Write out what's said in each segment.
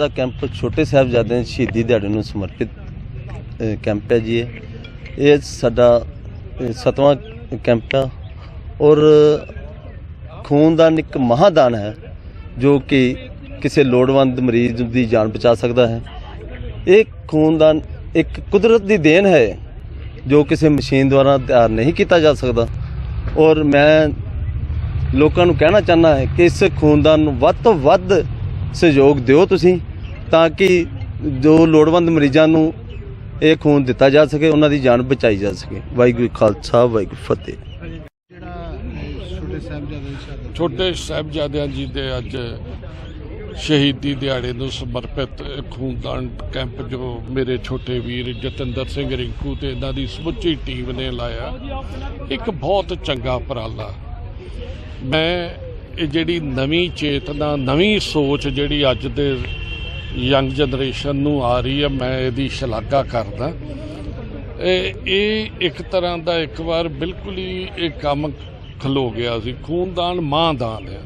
ਦਾ camp ਛੋਟੇ ਸਾਹਿਬਜ਼ਾਦਿਆਂ ਦੀ ਸ਼ਹੀਦੀ ਦਿਹਾੜੇ ਨੂੰ ਸਮਰਪਿਤ ਕੈਂਪ ਹੈ ਜੀ ਇਹ। ਇਹ ਸਾਡਾ ਅ, ਸੱਤਵਾਂ ਕੈਂਪ ਆ ਔਰ ਖੂਨਦਾਨ ਇੱਕ ਮਹਾਦਾਨ ਹੈ ਜੋ ਕਿ ਕਿਸੇ ਲੋੜਵੰਦ ਮਰੀਜ਼ ਦੀ ਜਾਨ ਬਚਾ ਸਕਦਾ ਹੈ। ਇਹ ਖੂਨਦਾਨ ਇੱਕ ਕੁਦਰਤ ਦੀ ਦੇਣ ਹੈ ਜੋ ਕਿਸੇ ਮਸ਼ੀਨ ਦੁਆਰਾ ਤਿਆਰ ਨਹੀਂ ਕੀਤਾ ਜਾ ਸਕਦਾ ਔਰ ਮੈਂ ਲੋਕਾਂ ਨੂੰ ਕਹਿਣਾ ਚਾਹੁੰਦਾ ਹੈ ਕਿ ਇਸ ਖੂਨਦਾਨ ਨੂੰ ਵੱਧ ਤੋਂ ਵੱਧ ਸਹਿਯੋਗ ਦਿਓ ਤੁਸੀਂ। ਤਾਂ ਕਿ ਜੋ ਲੋੜਵੰਦ ਮਰੀਜ਼ਾਂ ਨੂੰ ਇਹ ਖੂਨ ਦਿੱਤਾ ਜਾ ਸਕੇ, ਉਹਨਾਂ ਦੀ ਜਾਨ ਬਚਾਈ ਜਾ ਸਕੇ। ਵਾਹਿਗੁਰੂ ਖਾਲਸਾ, ਵਾਹਿਗੁਰੂ ਫਤਿਹ। ਜਿਹੜਾ ਛੋਟੇ ਸਾਹਿਬਜ਼ਾਦਿਆਂ ਜੀ ਦੇ ਅੱਜ ਸ਼ਹੀਦੀ ਦਿਹਾੜੇ ਨੂੰ ਸਮਰਪਿਤ ਖੂਨਦਾਨ ਕੈਂਪ ਜੋ ਮੇਰੇ ਛੋਟੇ ਵੀਰ ਜਤਿੰਦਰ ਸਿੰਘ ਰਿੰਕੂ ਤੇ ਇਹਨਾਂ ਦੀ ਸਮੁੱਚੀ ਟੀਮ ਨੇ ਲਾਇਆ, ਇੱਕ ਬਹੁਤ ਚੰਗਾ ਉਪਰਾਲਾ। ਮੈਂ ਇਹ ਜਿਹੜੀ ਨਵੀਂ ਚੇਤਨਾ, ਨਵੀਂ ਸੋਚ ਜਿਹੜੀ ਅੱਜ ਦੇ ਯੰਗ ਜਨਰੇਸ਼ਨ ਨੂੰ ਆ ਰਹੀ ਹੈ, ਮੈਂ ਇਹਦੀ ਸ਼ਲਾਘਾ ਕਰਦਾ। ਇਹ ਇਹ ਇੱਕ ਤਰ੍ਹਾਂ ਦਾ ਇੱਕ ਵਾਰ ਬਿਲਕੁਲ ਹੀ ਇਹ ਕੰਮ ਖਲੋ ਗਿਆ ਸੀ। ਖੂਨਦਾਨ ਮਾਂ ਦਾਨ ਹੈ।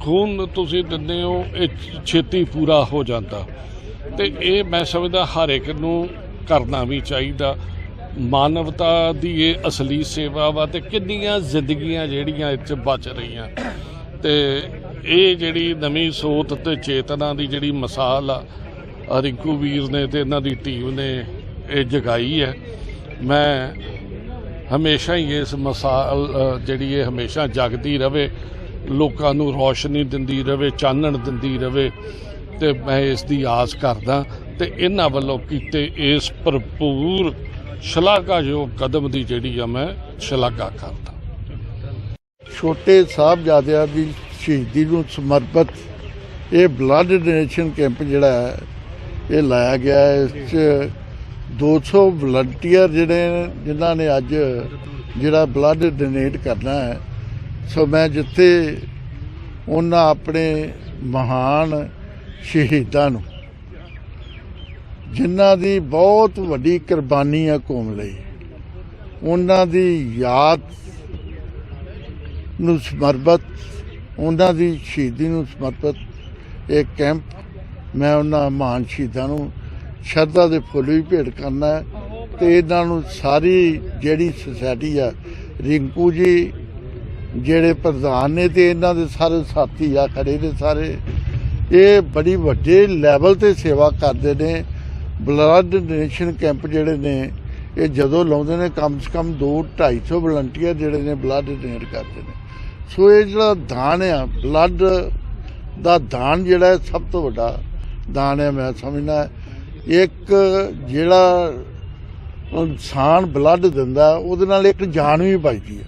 ਖੂਨ ਤੁਸੀਂ ਦਿੰਦੇ ਹੋ, ਇਹ ਛੇਤੀ ਪੂਰਾ ਹੋ ਜਾਂਦਾ। ਤੇ ਇਹ ਮੈਂ ਸਮਝਦਾ ਹਰ ਇੱਕ ਨੂੰ ਕਰਨਾ ਵੀ ਚਾਹੀਦਾ। ਮਾਨਵਤਾ ਦੀ ਇਹ ਅਸਲੀ ਸੇਵਾ ਵਾ ਤੇ ਕਿੰਨੀਆਂ ਜ਼ਿੰਦਗੀਆਂ ਜਿਹੜੀਆਂ ਇੱਥੇ ਬਚ ਰਹੀਆਂ। ਤੇ ਇਹ ਜਿਹੜੀ ਨਵੀਂ ਸੋਤ ਤੇ ਚੇਤਨਾ ਦੀ ਜਿਹੜੀ ਮਿਸਾਲ ਆ ਰਿੰਕੂ ਵੀਰ ਨੇ ਤੇ ਇਹਨਾਂ ਦੀ ਟੀਮ ਨੇ ਇਹ ਜਗਾਈ ਹੈ। ਮੈਂ ਹਮੇਸ਼ਾ ਹੀ ਇਸ ਮਿਸਾਲ ਜਿਹੜੀ ਇਹ ਹਮੇਸ਼ਾ ਜਗਦੀ ਰਵੇ, ਲੋਕਾਂ ਨੂੰ ਰੋਸ਼ਨੀ ਦਿੰਦੀ ਰਵੇ, ਚਾਨਣ ਦਿੰਦੀ ਰਵੇ ਤੇ ਮੈਂ ਇਸ ਦੀ ਆਸ ਕਰਦਾ ਤੇ ਇਹਨਾਂ ਵੱਲੋਂ ਕੀਤੇ ਇਸ ਭਰਪੂਰ ਸ਼ਲਾਘਾਯੋਗ ਕਦਮ ਦੀ ਜਿਹੜੀ ਆ ਮੈਂ ਸ਼ਲਾਘਾ ਕਰਦਾ। ਛੋਟੇ ਸਾਹਿਬਜ਼ਾਦਿਆਂ ਦੀ ਸ਼ਹੀਦੀ ਨੂੰ ਸਮਰਪਿਤ ਇਹ ਬਲੱਡ ਡੋਨੇਸ਼ਨ ਕੈਂਪ ਜਿਹੜਾ ਹੈ, ਇਹ ਲਾਇਆ ਗਿਆ ਹੈ। ਇਸ 'ਚ 200 ਵਲੰਟੀਅਰ ਜਿਹੜੇ ਜਿਨ੍ਹਾਂ ਨੇ ਅੱਜ ਜਿਹੜਾ ਬਲੱਡ ਡੋਨੇਟ ਕਰਨਾ ਹੈ। ਸੋ ਮੈਂ ਜਿੱਥੇ ਉਹਨਾਂ ਆਪਣੇ ਮਹਾਨ ਸ਼ਹੀਦਾਂ ਨੂੰ, ਜਿਨ੍ਹਾਂ ਦੀ ਬਹੁਤ ਵੱਡੀ ਕੁਰਬਾਨੀ ਹੈ ਕੌਮ ਲਈ, ਉਹਨਾਂ ਦੀ ਯਾਦ ਨੂੰ ਸਮਰਪਿਤ ਉਹਨਾਂ ਦੀ ਸ਼ਹੀਦੀ ਨੂੰ ਸਮਰਪਿਤ ਇਹ ਕੈਂਪ ਮੈਂ ਉਹਨਾਂ ਮਹਾਨ ਸ਼ਹੀਦਾਂ ਨੂੰ ਸ਼ਰਧਾ ਦੇ ਫੁੱਲ ਵੀ ਭੇਟ ਕਰਨਾ ਹੈ ਤੇ ਇਹਨਾਂ ਨੂੰ ਸਾਰੀ ਜਿਹੜੀ ਸੁਸਾਇਟੀ ਆ, ਰਿੰਕੂ ਜੀ, ਜਿਹੜੇ ਪ੍ਰਧਾਨ ਨੇ ਤੇ ਇਹਨਾਂ ਦੇ ਸਾਰੇ ਸਾਥੀ ਆ, ਖੜੇ ਨੇ ਸਾਰੇ, ਇਹ ਬੜੀ ਵੱਡੇ ਲੈਵਲ ਤੇ ਸੇਵਾ ਕਰਦੇ ਨੇ। ਬਲੱਡ ਡੋਨੇਸ਼ਨ ਕੈਂਪ ਜਿਹੜੇ ਨੇ, ਇਹ ਜਦੋਂ ਲਾਉਂਦੇ ਨੇ, ਕਮ ਸੇ ਕਮ 2 250 ਵਲੰਟੀਅਰ ਜਿਹੜੇ ਨੇ ਬਲੱਡ ਡੋਨੇਟ ਕਰਦੇ ਨੇ। ਸੋ ਇਹ ਜਿਹੜਾ ਦਾਨ ਆ ਬਲੱਡ ਦਾ ਦਾਨ ਜਿਹੜਾ ਸਭ ਤੋਂ ਵੱਡਾ ਦਾਨ ਹੈ, ਮੈਂ ਸਮਝਦਾ ਇੱਕ ਜਿਹੜਾ ਇਨਸਾਨ ਬਲੱਡ ਦਿੰਦਾ, ਉਹਦੇ ਨਾਲ ਇੱਕ ਜਾਨ ਵੀ ਬਚਦੀ ਹੈ।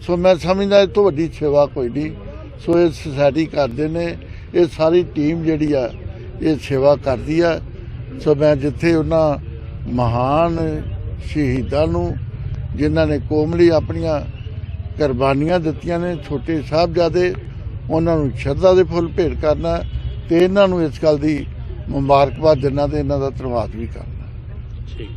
ਸੋ ਮੈਂ ਸਮਝਦਾ ਇਹ ਤੋਂ ਵੱਡੀ ਸੇਵਾ ਕੋਈ ਨਹੀਂ। ਸੋ ਇਹ ਸੁਸਾਇਟੀ ਕਰਦੇ ਨੇ, ਇਹ ਸਾਰੀ ਟੀਮ ਜਿਹੜੀ ਆ, ਇਹ ਸੇਵਾ ਕਰਦੀ ਆ। ਸੋ ਮੈਂ ਜਿੱਥੇ ਉਹਨਾਂ ਮਹਾਨ ਸ਼ਹੀਦਾਂ ਨੂੰ, ਜਿਨ੍ਹਾਂ ਨੇ ਕੋਮਲੀ ਆਪਣੀਆਂ ਕੁਰਬਾਨੀਆਂ ਦਿੱਤੀਆਂ ਨੇ, ਛੋਟੇ ਸਾਹਿਬਜ਼ਾਦੇ, ਉਹਨਾਂ ਨੂੰ ਸ਼ਰਧਾ ਦੇ ਫੁੱਲ ਭੇਟ ਕਰਨਾ ਤੇ ਇਹਨਾਂ ਨੂੰ ਇਸ ਗੱਲ ਦੀ ਮੁਬਾਰਕਬਾਦ ਦੇਣਾ ਤੇ ਇਹਨਾਂ ਦਾ ਧੰਨਵਾਦ ਵੀ ਕਰਨਾ ਠੀਕ।